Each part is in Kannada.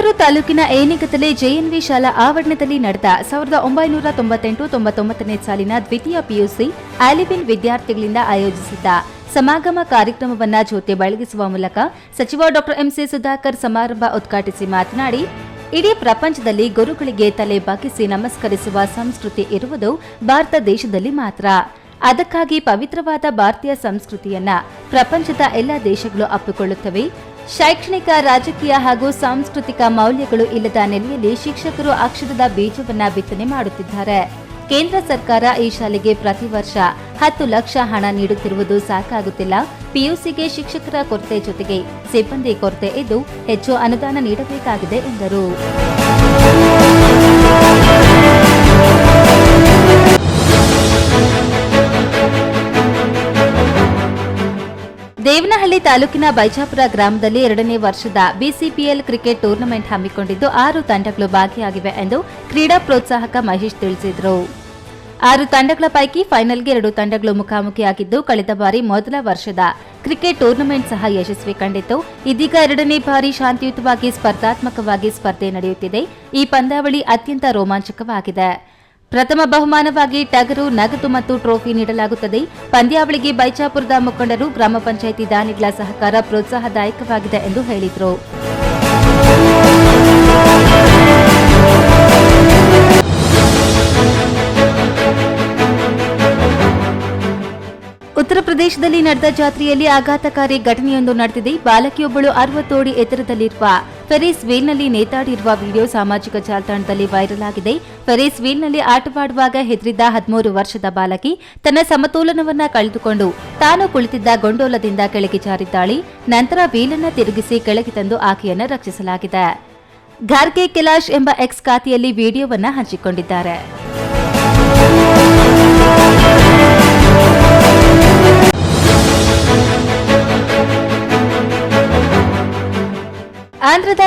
ಬೇಳೂರು ತಾಲೂಕಿನ ಏನಿಗತಲೆ ಜೆಎನ್ವಿ ಶಾಲಾ ಆವರಣದಲ್ಲಿ ನಡೆದ ಸಾವಿರದ ಒಂಬೈನೂರ ತೊಂಬತ್ತೆಂಟು ತೊಂಬತ್ತೊಂಬತ್ತನೇ ಸಾಲಿನ ದ್ವಿತೀಯ ಪಿಯುಸಿ ಆಲಿಬಿನ್ ವಿದ್ಯಾರ್ಥಿಗಳಿಂದ ಆಯೋಜಿಸಿದ್ದ ಸಮಾಗಮ ಕಾರ್ಯಕ್ರಮವನ್ನ ಜ್ಯೋತಿ ಬೆಳಗಿಸುವ ಮೂಲಕ ಸಚಿವ ಡಾಕ್ಟರ್ ಎಂಸಿ ಸುಧಾಕರ್ ಸಮಾರಂಭ ಉದ್ಘಾಟಿಸಿ ಮಾತನಾಡಿ, ಇಡೀ ಪ್ರಪಂಚದಲ್ಲಿ ಗುರುಗಳಿಗೆ ತಲೆ ಬಾಗಿಸಿ ನಮಸ್ಕರಿಸುವ ಸಂಸ್ಕೃತಿ ಇರುವುದು ಭಾರತ ದೇಶದಲ್ಲಿ ಮಾತ್ರ. ಅದಕ್ಕಾಗಿ ಪವಿತ್ರವಾದ ಭಾರತೀಯ ಸಂಸ್ಕೃತಿಯನ್ನ ಪ್ರಪಂಚದ ಎಲ್ಲ ದೇಶಗಳು ಅಪ್ಪಿಕೊಳ್ಳುತ್ತವೆ. ಶೈಕ್ಷಣಿಕ, ರಾಜಕೀಯ ಹಾಗೂ ಸಾಂಸ್ಕೃತಿಕ ಮೌಲ್ಯಗಳು ಇಲ್ಲದ ನೆಲೆಯಲ್ಲಿ ಶಿಕ್ಷಕರು ಅಕ್ಷರದ ಬೀಜವನ್ನ ಬಿತ್ತನೆ ಮಾಡುತ್ತಿದ್ದಾರೆ. ಕೇಂದ್ರ ಸರ್ಕಾರ ಈ ಶಾಲೆಗೆ ಪ್ರತಿ ವರ್ಷ ಹತ್ತು ಲಕ್ಷ ಹಣ ನೀಡುತ್ತಿರುವುದು ಸಾಕಾಗುತ್ತಿಲ್ಲ. ಪಿಯುಸಿಗೆ ಶಿಕ್ಷಕರ ಕೊರತೆ ಜೊತೆಗೆ ಸಿಬ್ಬಂದಿ ಕೊರತೆ ಇದ್ದು ಹೆಚ್ಚು ಅನುದಾನ ನೀಡಬೇಕಾಗಿದೆ ಎಂದರು. ದೇವನಹಳ್ಳಿ ತಾಲೂಕಿನ ಬೈಜಾಪುರ ಗ್ರಾಮದಲ್ಲಿ ಎರಡನೇ ವರ್ಷದ ಬಿಸಿಪಿಎಲ್ ಕ್ರಿಕೆಟ್ ಟೂರ್ನಮೆಂಟ್ ಹಮ್ಮಿಕೊಂಡಿದ್ದು ಆರು ತಂಡಗಳು ಭಾಗಿಯಾಗಿವೆ ಎಂದು ಕ್ರೀಡಾ ಪ್ರೋತ್ಸಾಹಕ ಮಹೇಶ್ ತಿಳಿಸಿದರು. ಆರು ತಂಡಗಳ ಪೈಕಿ ಫೈನಲ್ಗೆ ಎರಡು ತಂಡಗಳು ಮುಖಾಮುಖಿಯಾಗಿದ್ದು ಕಳೆದ ಬಾರಿ ಮೊದಲ ವರ್ಷದ ಕ್ರಿಕೆಟ್ ಟೂರ್ನಮೆಂಟ್ ಸಹ ಯಶಸ್ವಿ ಕಂಡಿತ್ತು. ಇದೀಗ ಎರಡನೇ ಬಾರಿ ಶಾಂತಿಯುತವಾಗಿ ಸ್ಪರ್ಧಾತ್ಮಕವಾಗಿ ಸ್ಪರ್ಧೆ ನಡೆಯುತ್ತಿದೆ. ಈ ಪಂದ್ಯಾವಳಿ ಅತ್ಯಂತ ರೋಮಾಂಚಕವಾಗಿದೆ. ಪ್ರಥಮ ಬಹುಮಾನವಾಗಿ ಟಗರು, ನಗದು ಮತ್ತು ಟ್ರೋಫಿ ನೀಡಲಾಗುತ್ತದೆ. ಪಂದ್ಯಾವಳಿಗೆ ಬೈಚಾಪುರದ ಮುಖಂಡರು, ಗ್ರಾಮ ಪಂಚಾಯಿತಿ ದಾನಿಗಳ ಸಹಕಾರ ಪ್ರೋತ್ಸಾಹದಾಯಕವಾಗಿದೆ ಎಂದು ಹೇಳಿದರು. ಉತ್ತರ ಪ್ರದೇಶದಲ್ಲಿ ನಡೆದ ಜಾತ್ರೆಯಲ್ಲಿ ಆಘಾತಕಾರಿ ಘಟನೆಯೊಂದು ನಡೆದಿದೆ. ಬಾಲಕಿಯೊಬ್ಬಳು ಅರವತ್ತೋಡಿ ಎತ್ತರದಲ್ಲಿರುವ ಫೆರೀಸ್ ವೀಲ್ನಲ್ಲಿ ನೇತಾಡಿರುವ ವಿಡಿಯೋ ಸಾಮಾಜಿಕ ಜಾಲತಾಣದಲ್ಲಿ ವೈರಲ್ ಆಗಿದೆ. ಫೆರೀಸ್ ವೀಲ್ನಲ್ಲಿ ಆಟವಾಡುವಾಗ ಹೆದರಿದ್ದ ಹದಿಮೂರು ವರ್ಷದ ಬಾಲಕಿ ತನ್ನ ಸಮತೋಲನವನ್ನ ಕಳೆದುಕೊಂಡು ತಾನು ಕುಳಿತಿದ್ದ ಗೊಂಡೋಲದಿಂದ ಕೆಳಗೆ ಜಾರಿದ್ದಾಳೆ. ನಂತರ ವೀಲನ್ನ ತಿರುಗಿಸಿ ಕೆಳಗೆ ತಂದು ಆಕೆಯನ್ನು ರಕ್ಷಿಸಲಾಗಿದೆ. ಘರ್ಗೆ ಕೆಲಾಶ್ ಎಂಬ ಎಕ್ಸ್ ಖಾತೆಯಲ್ಲಿ ವಿಡಿಯೋವನ್ನ ಹಂಚಿಕೊಂಡಿದ್ದಾರೆ.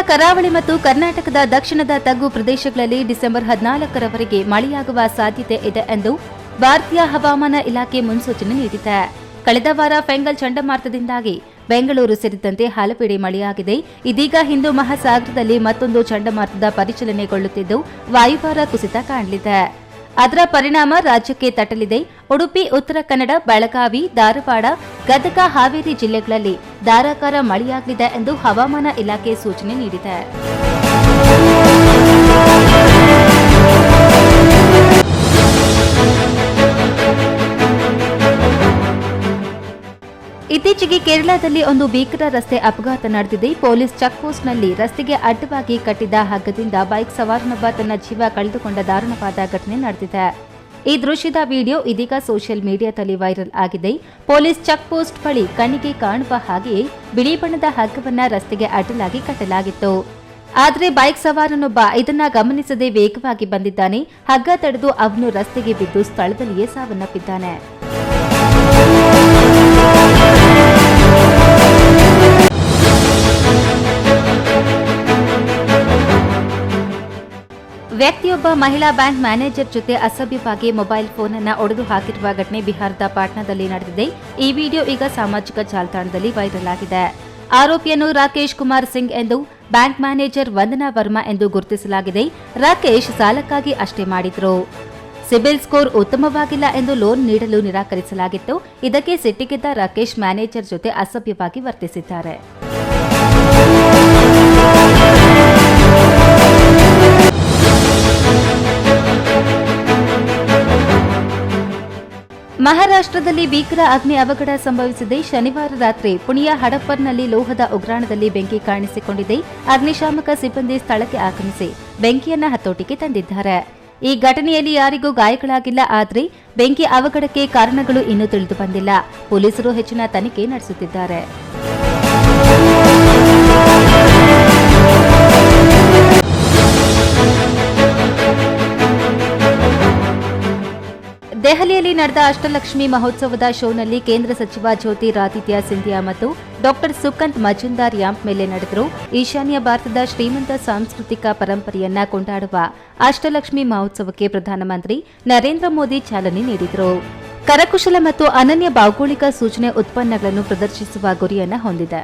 ಕರಾವಳಿ ಮತ್ತು ಕರ್ನಾಟಕದ ದಕ್ಷಿಣದ ತಗ್ಗು ಪ್ರದೇಶಗಳಲ್ಲಿ ಡಿಸೆಂಬರ್ ಹದಿನಾಲ್ಕರವರೆಗೆ ಮಳೆಯಾಗುವ ಸಾಧ್ಯತೆ ಇದೆ ಎಂದು ಭಾರತೀಯ ಹವಾಮಾನ ಇಲಾಖೆ ಮುನ್ಸೂಚನೆ ನೀಡಿದೆ. ಕಳೆದ ವಾರ ಫೆಂಗಲ್ ಚಂಡಮಾರುತದಿಂದಾಗಿ ಬೆಂಗಳೂರು ಸೇರಿದಂತೆ ಹಲವೆಡೆ ಮಳೆಯಾಗಿದೆ. ಇದೀಗ ಹಿಂದೂ ಮಹಾಸಾಗರದಲ್ಲಿ ಮತ್ತೊಂದು ಚಂಡಮಾರುತದ ಪರಿಶೀಲನೆಗೊಳ್ಳುತ್ತಿದ್ದು ವಾಯುಭಾರ ಕುಸಿತ ಕಾಣಲಿದೆ. ಅದರ ಪರಿಣಾಮ ರಾಜ್ಯಕ್ಕೆ ತಟ್ಟಲಿದೆ. ಉಡುಪಿ, ಉತ್ತರ ಕನ್ನಡ, ಬೆಳಗಾವಿ, ಧಾರವಾಡ, ಗದಗ, ಹಾವೇರಿ ಜಿಲ್ಲೆಗಳಲ್ಲಿ ಧಾರಾಕಾರ ಮಳೆಯಾಗಲಿದೆ ಎಂದು ಹವಾಮಾನ ಇಲಾಖೆ ಸೂಚನೆ ನೀಡಿದೆ. ಇತ್ತೀಚೆಗೆ ಕೇರಳದಲ್ಲಿ ಒಂದು ಭೀಕರ ರಸ್ತೆ ಅಪಘಾತ ನಡೆದಿದೆ. ಪೊಲೀಸ್ ಚೆಕ್ಪೋಸ್ಟ್ನಲ್ಲಿ ರಸ್ತೆಗೆ ಅಡ್ಡವಾಗಿ ಕಟ್ಟಿದ ಹಗ್ಗದಿಂದ ಬೈಕ್ ಸವಾರನೊಬ್ಬ ತನ್ನ ಜೀವ ಕಳೆದುಕೊಂಡ ದಾರುಣವಾದ ಘಟನೆ ನಡೆದಿದೆ. ಈ ದೃಶ್ಯದ ವಿಡಿಯೋ ಇದೀಗ ಸೋಷಿಯಲ್ ಮೀಡಿಯಾದಲ್ಲಿ ವೈರಲ್ ಆಗಿದೆ. ಪೊಲೀಸ್ ಚೆಕ್ ಪೋಸ್ಟ್ ಬಳಿ ಕಣ್ಣಿಗೆ ಕಾಣುವ ಹಾಗೆಯೇ ಬಿಳಿ ಬಣ್ಣದ ಹಗ್ಗವನ್ನ ರಸ್ತೆಗೆ ಅಡ್ಡಲಾಗಿ ಕಟ್ಟಲಾಗಿತ್ತು. ಆದರೆ ಬೈಕ್ ಸವಾರನೊಬ್ಬ ಇದನ್ನ ಗಮನಿಸದೆ ವೇಗವಾಗಿ ಬಂದಿದ್ದಾನೆ. ಹಗ್ಗ ತಡೆದು ಅವನು ರಸ್ತೆಗೆ ಬಿದ್ದು ಸ್ಥಳದಲ್ಲಿಯೇ ಸಾವನ್ನಪ್ಪಿದ್ದಾನೆ. ವ್ಯಕ್ತಿಯೊಬ್ಬ ಮಹಿಳಾ ಬ್ಯಾಂಕ್ ಮ್ಯಾನೇಜರ್ ಜೊತೆ ಅಸಭ್ಯವಾಗಿ ಮೊಬೈಲ್ ಫೋನ್ ಅನ್ನು ಒಡೆದು ಹಾಕಿರುವ ಘಟನೆ ಬಿಹಾರದ ಪಾಟ್ನಾದಲ್ಲಿ ನಡೆದಿದೆ. ಈ ವಿಡಿಯೋ ಈಗ ಸಾಮಾಜಿಕ ಜಾಲತಾಣದಲ್ಲಿ ವೈರಲ್ ಆಗಿದೆ. ಆರೋಪಿಯನ್ನು ರಾಕೇಶ್ ಕುಮಾರ್ ಸಿಂಗ್ ಎಂದು ಬ್ಯಾಂಕ್ ಮ್ಯಾನೇಜರ್ ವಂದನಾ ವರ್ಮಾ ಎಂದು ಗುರುತಿಸಲಾಗಿದೆ. ರಾಕೇಶ್ ಸಾಲಕ್ಕಾಗಿ ಅಷ್ಟೇ ಮಾಡಿದ್ರು. ಸಿಬಿಲ್ ಸ್ಕೋರ್ ಉತ್ತಮವಾಗಿಲ್ಲ ಎಂದು ಲೋನ್ ನೀಡಲು ನಿರಾಕರಿಸಲಾಗಿತ್ತು. ಇದಕ್ಕೆ ಸಿಟ್ಟಿಗೆದ್ದ ರಾಕೇಶ್ ಮ್ಯಾನೇಜರ್ ಜೊತೆ ಅಸಭ್ಯವಾಗಿ ವರ್ತಿಸಿದ್ದಾರೆ. ಮಹಾರಾಷ್ಟ್ರದಲ್ಲಿ ಭೀಕರ ಅಗ್ನಿ ಅವಘಡ ಸಂಭವಿಸಿದೆ. ಶನಿವಾರ ರಾತ್ರಿ ಪುಣಿಯ ಹಡಪ್ಪರ್ನಲ್ಲಿ ಲೋಹದ ಉಗ್ರಾಣದಲ್ಲಿ ಬೆಂಕಿ ಕಾಣಿಸಿಕೊಂಡಿದೆ. ಅಗ್ನಿಶಾಮಕ ಸಿಬ್ಬಂದಿ ಸ್ಥಳಕ್ಕೆ ಆಗಮಿಸಿ ಬೆಂಕಿಯನ್ನ ಹತೋಟಿಗೆ ತಂದಿದ್ದಾರೆ. ಈ ಘಟನೆಯಲ್ಲಿ ಯಾರಿಗೂ ಗಾಯಗಳಾಗಿಲ್ಲ. ಆದರೆ ಬೆಂಕಿ ಅವಘಡಕ್ಕೆ ಕಾರಣಗಳು ಇನ್ನೂ ತಿಳಿದು ಬಂದಿಲ್ಲ. ಪೊಲೀಸರು ಹೆಚ್ಚಿನ ತನಿಖೆ ನಡೆಸುತ್ತಿದ್ದಾರೆ. ದೆಹಲಿಯಲ್ಲಿ ನಡೆದ ಅಷ್ಟಲಕ್ಷ್ಮಿ ಮಹೋತ್ಸವದ ಶೋನಲ್ಲಿ ಕೇಂದ್ರ ಸಚಿವ ಜ್ಯೋತಿ ರಾದಿತ್ಯ ಸಿಂಧಿಯಾ ಮತ್ತು ಡಾಕ್ಟರ್ ಸುಕಂತ್ ಮಜುಂದಾರ್ ಯಾಂಪ್ ಮೇಲೆ ನಡೆದರು. ಈಶಾನ್ಯ ಭಾರತದ ಶ್ರೀಮಂತ ಸಾಂಸ್ಕೃತಿಕ ಪರಂಪರೆಯನ್ನ ಕೊಂಡಾಡುವ ಅಷ್ಟಲಕ್ಷ್ಮಿ ಮಹೋತ್ಸವಕ್ಕೆ ಪ್ರಧಾನಮಂತ್ರಿ ನರೇಂದ್ರ ಮೋದಿ ಚಾಲನೆ ನೀಡಿದರು. ಕರಕುಶಲ ಮತ್ತು ಅನನ್ಯ ಭೌಗೋಳಿಕ ಸೂಚನೆ ಉತ್ಪನ್ನಗಳನ್ನು ಪ್ರದರ್ಶಿಸುವ ಗುರಿಯನ್ನು ಹೊಂದಿದೆ.